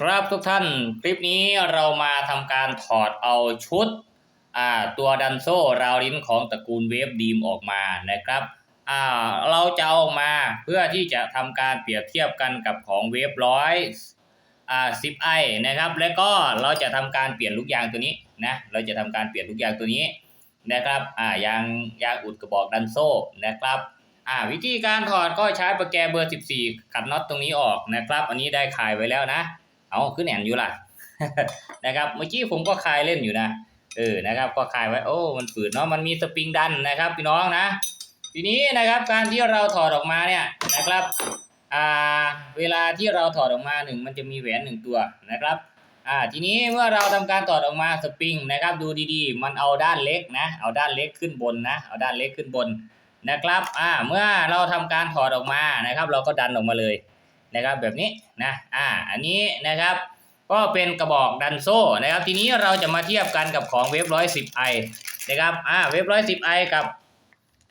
ครับทุกท่านคลิปนี้เรามาทำการถอดเอาชุดตัวดันโซ่ราวลิ้นของตระกูลเวฟดีมออกมานะครับเราจะเอาออกมาเพื่อที่จะทำการเปรียบเทียบกันกับของเวฟร้อยสิบไอนะครับ แล้วก็เราจะทำการเปลี่ยนลูกยางตัวนี้นะเราจะทำการเปลี่ยนลูกยางตัวนี้นะครับยางยางอุดกระบอกดันโซ่นะครับวิธีการถอดก็ใช้ประแกเบอร์ 14 ขัดน็อตตรงนี้ออกนะครับ อันนี้ได้คลายไว้แล้วนะ เอาขึ้นแอนอยู่ล่ะนะครับ เมื่อกี้ผมก็คลายเล่นอยู่นะ เออ นะครับ ก็คลายไว้ โอ้ มันฝืดเนาะ มันมีสปริงดันนะครับพี่น้องนะ ทีนี้นะครับ การที่เราถอดออกมาเนี่ยนะครับ อ่า เวลาที่เราถอดออกมาหนึ่งมันจะมีแหวนหนึ่งตัวนะครับ อ่า ทีนี้เมื่อเราทำการถอดออกมาสปริงนะครับ ดูดีๆ มันเอาด้านเล็กนะ เอาด้านเล็กขึ้นบนนะ เอาด้านเล็กขึ้นบนนะครับ อ่า เมื่อเราทำการถอดออกมานะครับ เราก็ดันออกมาเลย นะครับแบบนี้นะอ่าอันนี้นะครับก็เป็นกระบอกดันโซ่นะครับ ทีนี้เราจะมาเทียบกันกับของเวฟร้อยสิบไอนะครับอ่าเวฟร้อยสิบไอกับ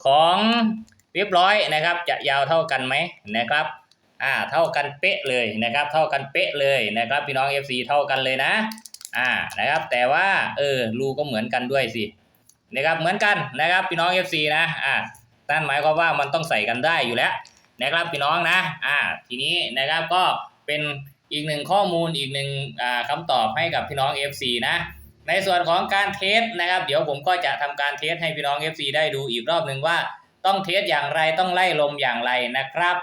ของเวฟร้อยนะครับ จะยาวเท่ากันไหมนะครับอ่าเท่ากันเป๊ะเลยนะครับ เท่ากันเป๊ะเลยนะครับ พี่น้อง FC เท่ากันเลยนะอ่านะครับ แต่ว่าเออรูก็เหมือนกันด้วยสินะครับเหมือนกันนะครับพี่น้อง FC นะอ่านั่นหมายความว่ามันต้องใส่กันได้อยู่แล้ว นะครับพี่น้องนะอ่าทีนี้นะครับก็เป็นอีกหนึ่งข้อมูลอีกหนึ่งอ่าคำตอบให้กับพี่น้อง FC นะในส่วนของการเทสนะครับ เดี๋ยวผมก็จะทำการเทสให้พี่น้อง FC ได้ดูอีกรอบหนึ่งว่า ต้องเทสอย่างไรต้องไล่ลมอย่างไรนะครับ